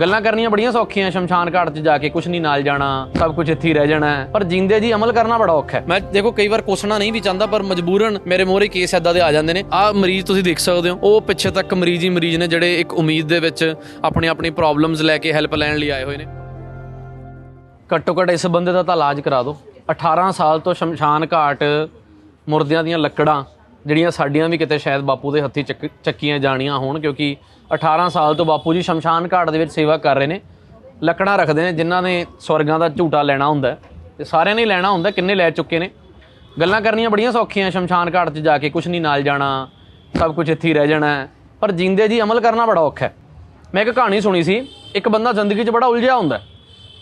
ਗੱਲਾਂ ਕਰਨੀਆਂ ਬੜੀਆਂ ਸੌਖੀਆਂ ਸ਼ਮਸ਼ਾਨ ਘਾਟ 'ਚ ਜਾ ਕੇ ਕੁਝ ਨਹੀਂ ਨਾਲ ਜਾਣਾ ਸਭ ਕੁਝ ਇੱਥੇ ਹੀ ਰਹਿ ਜਾਣਾ। ਪਰ ਜਿੰਦੇ ਜੀ ਅਮਲ ਕਰਨਾ ਬੜਾ ਔਖਾ ਹੈ। ਮੈਂ ਦੇਖੋ ਕਈ ਵਾਰ ਕੋਸਣਾ ਨਹੀਂ ਵੀ ਚਾਹੁੰਦਾ ਪਰ ਮਜਬੂਰਨ ਮੇਰੇ ਮੋਹਰੇ ਕੇਸ ਐਦਾਂ ਦੇ ਆ ਜਾਂਦੇ ਨੇ। ਆਹ ਮਰੀਜ਼ ਤੁਸੀਂ ਦੇਖ ਸਕਦੇ ਹੋ ਉਹ ਪਿੱਛੇ ਤੱਕ ਮਰੀਜ਼ ਹੀ ਮਰੀਜ਼ ਨੇ ਜਿਹੜੇ ਇੱਕ ਉਮੀਦ ਦੇ ਵਿੱਚ ਆਪਣੀ ਆਪਣੀ ਪ੍ਰੋਬਲਮਸ ਲੈ ਕੇ ਹੈਲਪ ਲੈਣ ਲਈ ਆਏ ਹੋਏ ਨੇ। ਘੱਟੋ ਘੱਟ ਇਸ ਬੰਦੇ ਦਾ ਤਾਂ ਇਲਾਜ ਕਰਾ ਦਿਓ। 18 ਸਾਲ ਤੋਂ ਸ਼ਮਸ਼ਾਨ ਘਾਟ ਮੁਰਦਿਆਂ ਦੀਆਂ ਲੱਕੜਾਂ ਜਿਹੜੀਆਂ ਸਾਡੀਆਂ ਵੀ ਕਿਤੇ ਸ਼ਾਇਦ ਬਾਪੂ ਦੇ ਹੱਥੀ ਚੱਕ- ਚੱਕੀਆਂ ਜਾਣੀਆਂ ਹੋਣ, ਕਿਉਂਕਿ 18 ਸਾਲ ਤੋਂ ਬਾਪੂ ਜੀ ਸ਼ਮਸ਼ਾਨ ਘਾਟ ਦੇ ਵਿੱਚ ਸੇਵਾ ਕਰ ਰਹੇ ਨੇ। ਲੱਕੜਾਂ ਰੱਖਦੇ ਨੇ, ਜਿਨ੍ਹਾਂ ਨੇ ਸਵਰਗਾਂ ਦਾ ਝੂਟਾ ਲੈਣਾ ਹੁੰਦਾ ਤੇ ਸਾਰਿਆਂ ਨੇ ਲੈਣਾ ਹੁੰਦਾ, ਕਿੰਨੇ ਲੈ ਚੁੱਕੇ ਨੇ? ਗੱਲਾਂ ਕਰਨੀਆਂ ਬੜੀਆਂ ਸੌਖੀਆਂ ਸ਼ਮਸ਼ਾਨ ਘਾਟ 'ਚ ਜਾ ਕੇ ਕੁਝ ਨਹੀਂ ਨਾਲ ਜਾਣਾ, ਸਭ ਕੁਝ ਇੱਥੇ ਹੀ ਰਹਿ ਜਾਣਾ ਪਰ ਜਿੰਦੇ ਜੀ ਅਮਲ ਕਰਨਾ ਬੜਾ ਔਖਾ ਹੈ। ਮੈਂ ਇੱਕ ਕਹਾਣੀ ਸੁਣੀ ਸੀ, ਇੱਕ ਬੰਦਾ ਜ਼ਿੰਦਗੀ 'ਚ ਬੜਾ ਉਲਝਿਆ ਹੁੰਦਾ ਹੈ।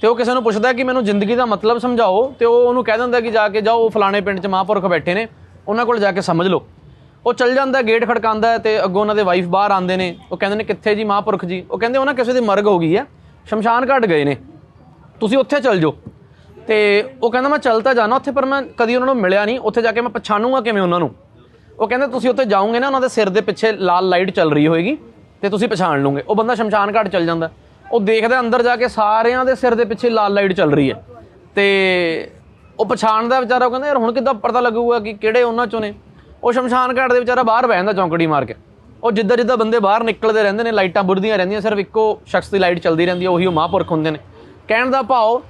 ਤੇ ਉਹ ਕਿਸੇ ਨੂੰ ਪੁੱਛਦਾ ਕਿ ਮੈਨੂੰ ਜ਼ਿੰਦਗੀ ਦਾ ਮਤਲਬ ਸਮਝਾਓ, ਤੇ ਉਹ ਉਹਨੂੰ ਕਹਿ ਦਿੰਦਾ ਕਿ ਜਾ ਕੇ ਜਾਓ ਫਲਾਣੇ ਪਿੰਡ 'ਚ ਮਹਾਂਪੁਰਖ ਬੈਠੇ ਨੇ। ਉਹਨਾਂ ਕੋਲ ਜਾ ਕੇ ਸਮਝ ਲਓ। ਉਹ ਚੱਲ ਜਾਂਦਾ, ਗੇਟ ਖੜਕਾਉਂਦਾ ਹੈ ਤੇ ਅੱਗੋਂ ਉਹਨਾਂ ਦੇ ਵਾਈਫ ਬਾਹਰ ਆਉਂਦੇ ਨੇ। ਉਹ ਕਹਿੰਦੇ ਨੇ, ਕਿੱਥੇ ਜੀ ਮਹਾਂਪੁਰਖ ਜੀ? ਉਹ ਕਹਿੰਦੇ ਉਹਨਾਂ ਕਿਸੇ ਦੀ ਮਰਗ ਹੋ ਗਈ ਹੈ। ਸ਼ਮਸ਼ਾਨ ਘਾਟ ਗਏ ਨੇ। ਤੁਸੀਂ ਉੱਥੇ ਚੱਲ ਜਾਓ। ਤੇ ਉਹ ਕਹਿੰਦਾ, ਮੈਂ ਚੱਲ ਤਾਂ ਜਾਣਾ ਉੱਥੇ, ਪਰ ਮੈਂ ਕਦੀ ਉਹਨਾਂ ਨੂੰ ਮਿਲਿਆ ਨਹੀਂ। ਉੱਥੇ ਜਾ ਕੇ ਮੈਂ ਪਛਾਣੂਗਾ ਕਿਵੇਂ ਉਹਨਾਂ ਨੂੰ? ਉਹ ਕਹਿੰਦੇ, ਤੁਸੀਂ ਉੱਥੇ ਜਾਓਗੇ ਨਾ, ਉਹਨਾਂ ਦੇ ਸਿਰ ਦੇ ਪਿੱਛੇ ਲਾਲ ਲਾਈਟ ਚੱਲ ਰਹੀ ਹੋਏਗੀ ਤੇ ਤੁਸੀਂ ਪਛਾਣ ਲਓਗੇ। ਉਹ ਬੰਦਾ ਸ਼ਮਸ਼ਾਨ ਘਾਟ ਚੱਲ ਜਾਂਦਾ। ਉਹ ਦੇਖਦਾ, ਅੰਦਰ ਜਾ ਕੇ ਸਾਰਿਆਂ ਦੇ ਸਿਰ ਦੇ ਪਿੱਛੇ ਲਾਲ ਲਾਈਟ ਚੱਲ ਰਹੀ ਹੈ। ਤੇ ਉਹ ਪਛਾਣਦਾ ਵਿਚਾਰਾ ਉਹ ਕਹਿੰਦਾ, ਯਾਰ ਹੁਣ ਕਿੱਦਾਂ ਪਤਾ ਲੱਗੂਗਾ ਕਿ ਕਿਹੜੇ ਉਹਨਾਂ ਚੋਂ ਨੇ? ਉਹ ਸ਼ਮਸ਼ਾਨ ਘਾਟ ਦੇ ਵਿਚਾਰਾ ਬਾਹਰ ਬਹਿ ਜਾਂਦਾ ਚੌਂਕੜੀ ਮਾਰ ਕੇ। ਉਹ ਜਿੱਦਾਂ ਜਿੱਦਾਂ ਬੰਦੇ ਬਾਹਰ ਨਿਕਲਦੇ ਰਹਿੰਦੇ ਨੇ, ਲਾਈਟਾਂ ਬੁਰਦੀਆਂ ਰਹਿੰਦੀਆਂ, ਸਿਰਫ ਇੱਕੋ ਸ਼ਖਸ ਦੀ ਲਾਈਟ ਚੱਲਦੀ ਰਹਿੰਦੀ ਹੈ ਉਹੀ ਉਹ ਮਹਾਂਪੁਰਖ ਹੁੰਦੇ ਨੇ। ਕਹਿਣ ਦਾ ਭਾਵ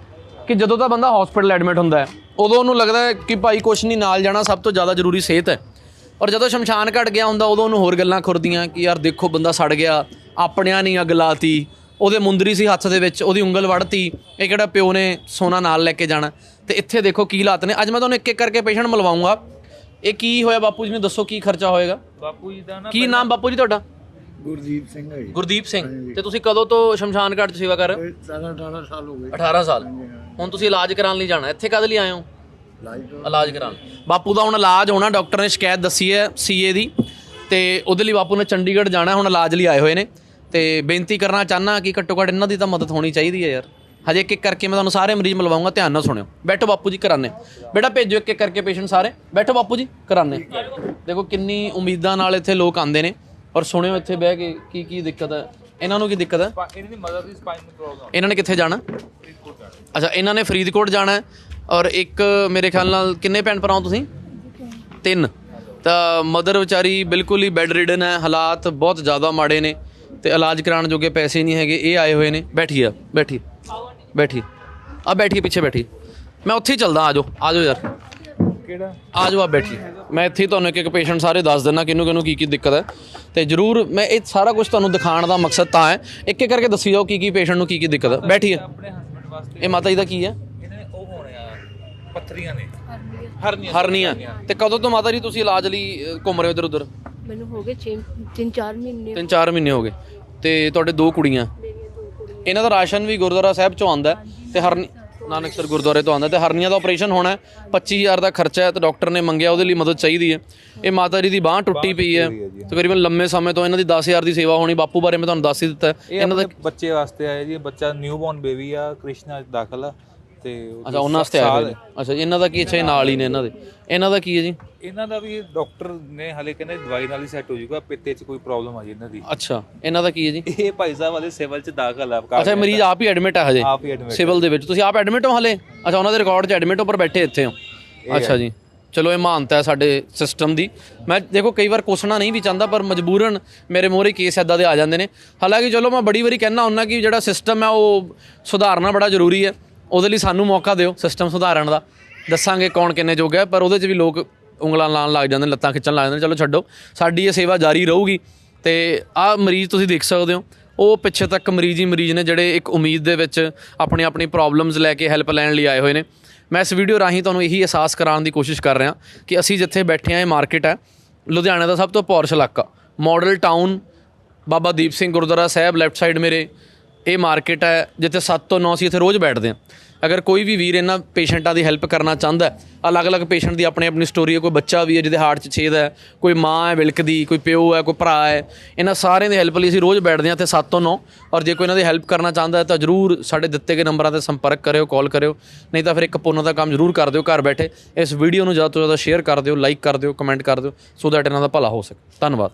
ਕਿ ਜਦੋਂ ਤਾਂ ਬੰਦਾ ਹਸਪੀਟਲ ਐਡਮਿਟ ਹੁੰਦਾ ਹੈ, ਉਦੋਂ ਉਹਨੂੰ ਲੱਗਦਾ ਹੈ ਕਿ ਭਾਈ ਕੁਛ ਨਹੀਂ, ਨਾਲ ਜਾਣਾ ਸਭ ਤੋਂ ਜ਼ਿਆਦਾ ਜ਼ਰੂਰੀ ਸਿਹਤ ਹੈ। ਔਰ ਜਦੋਂ ਸ਼ਮਸ਼ਾਨ ਘਟ ਗਿਆ ਹੁੰਦਾ, ਉਦੋਂ ਉਹਨੂੰ ਹੋਰ ਗੱਲਾਂ ਖੁਰਦੀਆਂ ਕਿ ਯਾਰ ਦੇਖੋ ਬੰਦਾ ਸੜ ਗਿਆ, ਆਪਣਿਆਂ ਨਹੀਂ ਅੱਗ ਲਾਤੀ ਉਹਦੇ ਮੁੰਦਰੀ ਸੀ ਹੱਥ ਦੇ ਵਿੱਚ ਉਹਦੀ ਉਂਗਲ ਵੜਤੀ ਇਹ ਕਿਹੜਾ ਪਿਓ ਨੇ ਸੋਨਾ ਨਾਲ ਲੈ ਕੇ ਜਾਣਾ। ਤੇ ਇੱਥੇ ਦੇਖੋ ਕੀ ਹਾਲਾਤ ਨੇ। ਅੱਜ ਮੈਂ ਤੁਹਾਨੂੰ ਇੱਕ ਇੱਕ ਕਰਕੇ ਪੇਸ਼ੈਂਟ ਮਿਲਵਾਉਂਗਾ। ਇਹ ਕੀ ਹੋਇਆ ਬਾਪੂ ਜੀ ਨੂੰ ਦੱਸੋ ਕੀ ਖਰਚਾ ਹੋਏਗਾ? ਬਾਪੂ ਜੀ ਦਾ ਨਾ ਕੀ ਨਾਮ ਬਾਪੂ ਜੀ ਤੁਹਾਡਾ? ਗੁਰਦੀਪ ਸਿੰਘ ਹੈ ਜੀ। ਗੁਰਦੀਪ ਸਿੰਘ। ਤੇ ਤੁਸੀਂ ਕਦੋਂ ਤੋਂ ਸ਼ਮਸ਼ਾਨ ਘਾਟ 'ਚ ਸੇਵਾ ਕਰ ਰਹੇ ਇਹ 17 18 ਸਾਲ ਹੋ ਗਏ। ਹੋ 18 ਸਾਲ ਹੁਣ ਤੁਸੀਂ ਇਲਾਜ ਕਰਾਉਣ ਲਈ ਜਾਣਾ। ਇੱਥੇ ਕਦ ਲਈ ਆਏ ਹੋ? ਇਲਾਜ ਕਰਾਉਣ। ਬਾਪੂ ਦਾ ਹੁਣ ਇਲਾਜ ਹੋਣਾ ਡਾਕਟਰ ਨੇ ਸ਼ਿਕਾਇਤ ਦੱਸੀ ਹੈ ਸੀਏ ਦੀ। ਤੇ ਉਹਦੇ ਲਈ ਬਾਪੂ ਨੇ ਚੰਡੀਗੜ੍ਹ ਜਾਣਾ ਹੁਣ ਇਲਾਜ ਲਈ ਆਏ ਹੋਏ ਨੇ। ਤੇ ਬੇਨਤੀ ਕਰਨਾ ਚਾਹਨਾ ਕਿ ਘੱਟੋ ਘੱਟ ਇਹਨਾਂ ਦੀ ਤਾਂ ਮਦਦ ਹੋਣੀ ਚਾਹੀਦੀ ਹੈ ਯਾਰ। ਹਜੇ ਇੱਕ ਇੱਕ ਕਰਕੇ ਮੈਂ ਤੁਹਾਨੂੰ ਸਾਰੇ ਮਰੀਜ਼ ਮਿਲਵਾਉਂਗਾ ਧਿਆਨ ਨਾਲ ਸੁਣਿਓ। ਬੈਠੋ ਬਾਪੂ ਜੀ ਕਰਾਨੇ। ਬੇਟਾ ਭੇਜੋ ਇੱਕ ਇੱਕ ਕਰਕੇ ਪੇਸ਼ੈਂਟ ਸਾਰੇ। ਬੈਠੋ ਬਾਪੂ ਜੀ ਕਰਾਨੇ। ਦੇਖੋ ਕਿੰਨੀ ਉਮੀਦਾਂ ਨਾਲ ਇੱਥੇ ਲੋਕ ਆਉਂਦੇ ਨੇ ਔਰ ਸੁਣਿਓ ਇੱਥੇ ਬਹਿ ਕੇ ਕੀ ਕੀ ਦਿੱਕਤ ਹੈ। ਇਹਨਾਂ ਨੂੰ ਕੀ ਦਿੱਕਤ ਹੈ? ਇਹਨਾਂ ਦੀ ਮਦਰ ਦੀ ਸਪਾਈਨ ਪ੍ਰੋਬਲਮ ਇਹਨਾਂ ਨੇ ਕਿੱਥੇ ਜਾਣਾ? ਅੱਛਾ ਇਹਨਾਂ ਨੇ ਫਰੀਦਕੋਟ ਜਾਣਾ ਹੈ। ਔਰ ਇੱਕ ਮੇਰੇ ਖਿਆਲ ਨਾਲ ਕਿੰਨੇ ਭੈਣ ਭਰਾ ਹੋ ਤੁਸੀਂ? ਤਿੰਨ। ਤਾਂ ਮਦਰ ਵਿਚਾਰੀ ਬਿਲਕੁਲ ਹੀ ਬੈੱਡ ਰਿਡਨ ਹੈ। ਹਾਲਾਤ ਬਹੁਤ ਜ਼ਿਆਦਾ ਮਾੜੇ ਨੇ। ਤੇ ਇਲਾਜ ਕਰਾਉਣ ਜੋਗੇ ਪੈਸੇ ਨਹੀਂ ਹੈਗੇ ਇਹ ਆਏ ਹੋਏ ਨੇ। ਬੈਠੀ ਆ ਬੈਠੀ ਬੈਠੀ। ਆ ਬੈਠੀ ਪਿੱਛੇ ਬੈਠੀ। ਮੈਂ ਉੱਥੇ ਹੀ ਚੱਲਦਾ ਆਜੋ ਆਜੋ ਯਾਰ। ਕਿਹੜਾ? ਆਜੋ ਆ ਬੈਠੀ। ਮੈਂ ਇੱਥੇ ਹੀ ਤੁਹਾਨੂੰ ਇੱਕ ਇੱਕ ਪੇਸ਼ੈਂਟ ਸਾਰੇ ਦੱਸ ਦਿੰਦਾ ਕਿਹਨੂੰ ਕਿਹਨੂੰ ਕੀ ਕੀ ਦਿੱਕਤ ਹੈ। ਤੇ ਜਰੂਰ ਮੈਂ ਇਹ ਸਾਰਾ ਕੁਝ ਤੁਹਾਨੂੰ ਦਿਖਾਉਣ ਦਾ ਮਕਸਦ ਤਾਂ ਹੈ। ਇੱਕ ਇੱਕ ਕਰਕੇ ਦੱਸੀ ਜਾਓ ਕੀ ਕੀ ਪੇਸ਼ੈਂਟ ਨੂੰ ਕੀ ਕੀ ਦਿੱਕਤ ਹੈ। ਬੈਠੀ ਹੈ ਆਪਣੇ ਹਸਬੰਡ ਵਾਸਤੇ ਇਹ ਮਾਤਾ ਜੀ ਦਾ ਕੀ ਹੈ? ਇਹਨਾਂ ਨੇ ਉਹ ਹੋਣੇ ਆ ਪੱਥਰੀਆਂ ਨੇ। ਹਰਨੀਆਂ। ਹਰਨੀਆਂ ਤੇ ਕਦੋਂ ਤੋਂ ਮਾਤਾ ਜੀ ਤੁਸੀਂ ਇਲਾਜ ਲਈ ਘੁੰਮ ਰਹੇ ਹੋ ਇਧਰ ਉਧਰ ਮੈਨੂੰ ਹੋ ਗਏ 6 ਤਿੰਨ ਚਾਰ ਮਹੀਨੇ। ਤਿੰਨ ਚਾਰ ਮਹੀਨੇ ਹੋ ਗਏ। ਤੇ ਤੁਹਾਡੇ ਦੋ ਕੁੜੀਆਂ। ਮੇਰੀਆਂ ਦੋ ਕੁੜੀਆਂ ਇਹਨਾਂ ਦਾ ਰਾਸ਼ਨ ਵੀ ਗੁਰਦੁਆਰਾ ਸਾਹਿਬ ਚੋਂ ਆਉਂਦਾ ਹੈ ਤੇ ਹਰਨੀ ਨਾਨਕਸਰ ਗੁਰਦੁਆਰੇ ਤੋਂ ਆਉਂਦਾ ਤੇ ਹਰਨੀਆਂ ਦਾ ਆਪਰੇਸ਼ਨ ਹੋਣਾ ਹੈ। 25000 ਦਾ ਖਰਚਾ ਹੈ ਤੇ ਡਾਕਟਰ ਨੇ ਮੰਗਿਆ ਉਹਦੇ ਲਈ ਮਦਦ ਚਾਹੀਦੀ ਹੈ। ਇਹ ਮਾਤਾ ਜੀ ਦੀ ਬਾਹ ਟੁੱਟੀ ਪਈ ਹੈ। ਤਕਰੀਬਨ ਲੰਮੇ ਸਮੇਂ ਤੋਂ ਇਹਨਾਂ ਦੀ 10000 ਦੀ ਸੇਵਾ ਹੋਣੀ ਬਾਪੂ ਬਾਰੇ ਮੈਂ ਤੁਹਾਨੂੰ ਦੱਸ ਹੀ ਦਿੱਤਾ ਹੈ। ਇਹ ਇਹਨਾਂ ਦਾ ਆਪਣੇ ਬੱਚੇ ਵਾਸਤੇ ਆਇਆ ਜੀ ਇਹ ਬੱਚਾ ਨਿਊਬੋਰਨ ਬੇਬੀ ਆ ਕ੍ਰਿਸ਼ਨਾ ਚ ਦਾਖਲ ਆ। ਤੇ ਅੱਛਾ ਉਹਨਾਂ ਵਾਸਤੇ ਆਏ ਹੋਏ ਨੇ ਅੱਛਾ ਜੀ, ਇਹਨਾਂ ਦਾ ਕੀ ਅੱਛਾ ਇਹ ਨਾਲ ਹੀ ਨੇ ਇਹਨਾਂ ਦੇ? ਇਹਨਾਂ ਦਾ ਕੀ ਹੈ ਜੀ? ਇਹਨਾਂ ਦਾ ਵੀ ਡਾਕਟਰ ਨੇ ਹਲੇ ਕਹਿੰਦੇ ਦਵਾਈ ਨਾਲ ਹੀ ਸੈੱਟ ਹੋ ਜਾਊਗਾ ਪਿੱਤੇ 'ਚ ਕੋਈ ਪ੍ਰੋਬਲਮ ਆ ਜੀ ਇਹਨਾਂ ਦੀ। ਅੱਛਾ ਇਹਨਾਂ ਦਾ ਕੀ ਹੈ ਜੀ? ਇਹ ਭਾਈ ਸਾਹਿਬ ਵਾਲੇ ਸਿਵਲ 'ਚ ਦਾਖਲ ਆ ਅੱਛਾ ਇਹ ਮਰੀਜ਼ ਆਪ ਹੀ ਐਡਮਿਟ ਹੈ ਹਜੇ ਆਪ ਹੀ ਐਡਮਿਟ ਸਿਵਲ ਦੇ ਵਿੱਚ। ਤੁਸੀਂ ਆਪ ਐਡਮਿਟ ਹੋ ਹਲੇ? ਅੱਛਾ ਉਹਨਾਂ ਦੇ ਰਿਕਾਰਡ 'ਚ ਐਡਮਿਟ ਹੋ ਪਰ ਬੈਠੇ ਇੱਥੇ ਹੋ। ਅੱਛਾ ਜੀ। ਚਲੋ ਇਹ ਮਾਨਤਾ ਹੈ ਸਾਡੇ ਸਿਸਟਮ ਦੀ। ਮੈਂ ਦੇਖੋ ਕਈ ਵਾਰ ਕੋਸਣਾ ਨਹੀਂ ਵੀ ਚਾਹੁੰਦਾ ਪਰ ਮਜਬੂਰਨ ਮੇਰੇ ਮੋਹਰੇ ਕੇਸ ਐਦਾਂ ਦੇ ਆ ਜਾਂਦੇ ਨੇ। ਹਾਲਾਂਕਿ ਚਲੋ ਮੈਂ ਬੜੀ ਵਾਰੀ ਕਹਿਣਾ ਹੁੰਦਾ ਕਿ ਜਿਹੜਾ ਸਿਸਟਮ ਹੈ ਉਹ ਸੁਧਾਰਨਾ ਬੜਾ ਜ਼ਰੂਰੀ ਹੈ। ਉਹਦੇ ਲਈ ਸਾਨੂੰ ਮੌਕਾ ਦਿਓ ਸਿਸਟਮ ਸੁਧਾਰਨ ਦਾ। ਦੱਸਾਂਗੇ ਕੌਣ ਕਿੰਨੇ ਜੋਗਾ ਹੈ, ਪਰ ਉਹਦੇ 'ਚ ਵੀ ਲੋਕ ਉਂਗਲਾਂ ਲਾਣ ਲੱਗ ਜਾਂਦੇ ਨੇ ਲੱਤਾਂ ਖਿੱਚਣ ਲੱਗ ਜਾਂਦੇ ਨੇ। ਚਲੋ ਛੱਡੋ ਸਾਡੀ ਇਹ ਸੇਵਾ ਜਾਰੀ ਰਹੂਗੀ। ਤੇ ਆਹ ਮਰੀਜ਼ ਤੁਸੀਂ ਦੇਖ ਸਕਦੇ ਹੋ ਉਹ ਪਿੱਛੇ ਤੱਕ ਮਰੀਜ਼ ਹੀ ਮਰੀਜ਼ ਨੇ ਜਿਹੜੇ ਇੱਕ ਉਮੀਦ ਦੇ ਵਿੱਚ ਆਪਣੀ ਆਪਣੀ ਪ੍ਰੋਬਲਮਸ ਲੈ ਕੇ ਹੈਲਪ ਲੈਣ ਲਈ ਆਏ ਹੋਏ ਨੇ। ਮੈਂ ਇਸ ਵੀਡੀਓ ਰਾਹੀਂ ਤੁਹਾਨੂੰ ਇਹੀ ਅਹਿਸਾਸ ਕਰਾਉਣ ਦੀ ਕੋਸ਼ਿਸ਼ ਕਰ ਰਿਹਾ ਕਿ ਅਸੀਂ ਜਿੱਥੇ ਬੈਠੇ ਹਾਂ ਇਹ ਮਾਰਕੀਟ ਹੈ ਲੁਧਿਆਣਾ ਦਾ ਸਭ ਤੋਂ ਪੌਰਸ਼ ਇਲਾਕਾ model town Baba Deep Singh Gurdwara Sahib left side ਮੇਰੇ ਇਹ ਮਾਰਕੀਟ ਹੈ, ਜਿੱਥੇ 7 ਤੋਂ 9 ਅਸੀਂ ਇੱਥੇ ਰੋਜ਼ ਬੈਠਦੇ ਹਾਂ। ਅਗਰ ਕੋਈ ਵੀ ਵੀਰ ਇਹਨਾਂ ਪੇਸ਼ੈਂਟਾਂ ਦੀ ਹੈਲਪ ਕਰਨਾ ਚਾਹੁੰਦਾ ਅਲੱਗ-ਅਲੱਗ ਪੇਸ਼ੈਂਟ ਦੀ ਆਪਣੀ ਆਪਣੀ ਸਟੋਰੀ ਹੈ, ਕੋਈ ਬੱਚਾ ਵੀ ਹੈ ਜਿਹਦੇ ਹਾਰਟ 'ਚ ਛੇਦ ਹੈ, ਕੋਈ ਮਾਂ ਹੈ ਵਿਲਕਦੀ, ਕੋਈ ਪਿਓ ਹੈ, ਕੋਈ ਭਰਾ ਹੈ, ਇਹਨਾਂ ਸਾਰਿਆਂ ਦੀ ਹੈਲਪ ਲਈ ਅਸੀਂ ਰੋਜ਼ ਬੈਠਦੇ ਹਾਂ ਇੱਥੇ 7 ਤੋਂ 9 ਔਰ ਜੇ ਕੋਈ ਇਹਨਾਂ ਦੀ ਹੈਲਪ ਕਰਨਾ ਚਾਹੁੰਦਾ ਹੈ ਤਾਂ ਜਰੂਰ ਸਾਡੇ ਦਿੱਤੇ ਗਏ ਨੰਬਰਾਂ ਤੇ ਸੰਪਰਕ ਕਰਿਓ ਕਾਲ ਕਰਿਓ। ਨਹੀਂ ਤਾਂ ਫਿਰ ਇੱਕ ਪੁੰਨ ਦਾ ਕੰਮ ਜਰੂਰ ਕਰ ਦਿਓ ਘਰ ਬੈਠੇ। ਇਸ ਵੀਡੀਓ ਨੂੰ ਜ਼ਿਆਦਾ ਤੋਂ ਜ਼ਿਆਦਾ ਸ਼ੇਅਰ ਕਰ ਦਿਓ ਲਾਈਕ ਕਰ ਦਿਓ ਕਮੈਂਟ ਕਰ ਦਿਓ ਸੋ ਦੈਟ ਇਹਨਾਂ ਦਾ ਭਲਾ ਹੋ ਸਕੇ। ਧੰਨਵਾਦ।